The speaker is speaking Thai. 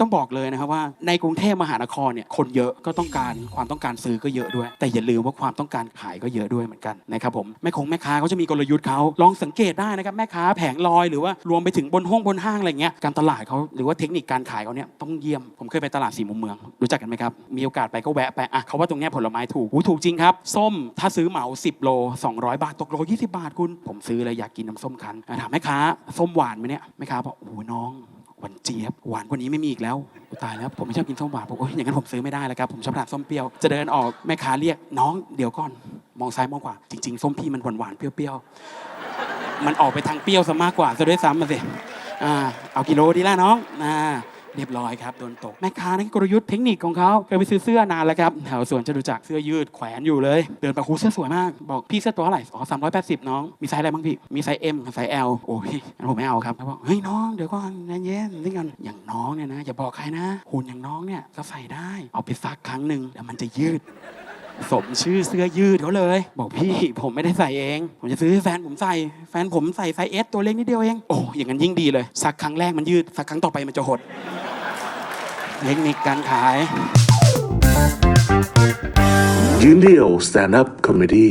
ต้องบอกเลยนะครับว่าในกรุงเทพมหานครเนี่ยคนเยอะก็ต้องการความต้องการซื้อก็เยอะด้วย แต่อย่าลืมว่าความต้องการขายก็เยอะด้วยเหมือนกันนะครับผมแม่คงแม่ค้าเขาจะมีกลยุทธ์เขาลองสังเกตได้นะครับแม่ค้าแผงลอยหรือว่ารวมไปถึงบนห้องบนห้างอะไรเงี้ยการตลาดเขาหรือว่าเทคนิคการขายเขาเนี่ยต้องเยี่ยมผมเคยไปตลาดสี่มุมเมือง รู้จักกันไหมครับมีโอกาสไปก็แวะไปอะเขาว่าตรงเนี้ยผลไม้ถูกหูถูกจริงครับส้มถ้าซื้อเหมา 10 โล 200 บาทตกโล 20 บาทคุณ ผมซื้อเลยอยากกินน้ำส้มคั้นถามแม่ค้าส้มหวานไหมเนี่ยแม่ค้าบอกโอ้น้อง หวานเจี๊ยบหวานกว่านี้ไม่มีอีกแล้วตายแล้วผมไม่ชอบกินส้มหวานผมโอ้ยอย่างนั้นผมซื้อไม่ได้แล้วครับผมชอบทานส้มเปรี้ยวจะเดินออกแม่ค้าเรียกน้องเดี๋ยวก่อนมองซ้ายมองขวาจริง ๆ ส้มพี่มันหวานหวานๆเปรี้ยวๆมันออกไปทางเปรี้ยวซะมากกว่าซะด้วยซ้ำมาสิอ่าเอากิโลดีละน้องอ่า เรียบร้อยครับโดนตกแม่ค้านั่นกลยุทธ์เทคนิคของเขาเคยไปซื้อเสื้อนานแล้วครับแถวสวนจตุจักรเสื้อยืดแขวนอยู่เลย เดินไปคูเสื้อสวยมากบอกพี่เสื้อตัวเท่าไหร่อ๋อสามร้อยแปดสิบน้อง มีไซส์อะไรบ้างพี่ มีไซส์ M กับไซส์แอลโอ้ยงั้นผมไม่เอาครับเขาบอกเฮ้ยน้องเดี๋ยวก่อนใจเย็นนี่กันอย่างน้องเนี่ยนะอย่าบอกใครนะหุ่นอย่างน้องเนี่ยก็ใส่ได้เอาไปซักครั้งหนึ่งแล้วมันจะยืด สมชื่อเสื้อยืดเขาเลย บอกพี่ผมไม่ได้ใส่เอง ผมจะซื้อให้แฟนผมใส่ แฟนผมใส่ไซส์เอสตัวเล็กนิดเดียวเอง โอ้อย่างนั้นยิ่งดีเลย สักครั้งแรกมันยืด สักครั้งต่อไปมันจะหด เทคนิคการขาย ยืนเดี่ยว stand up comedy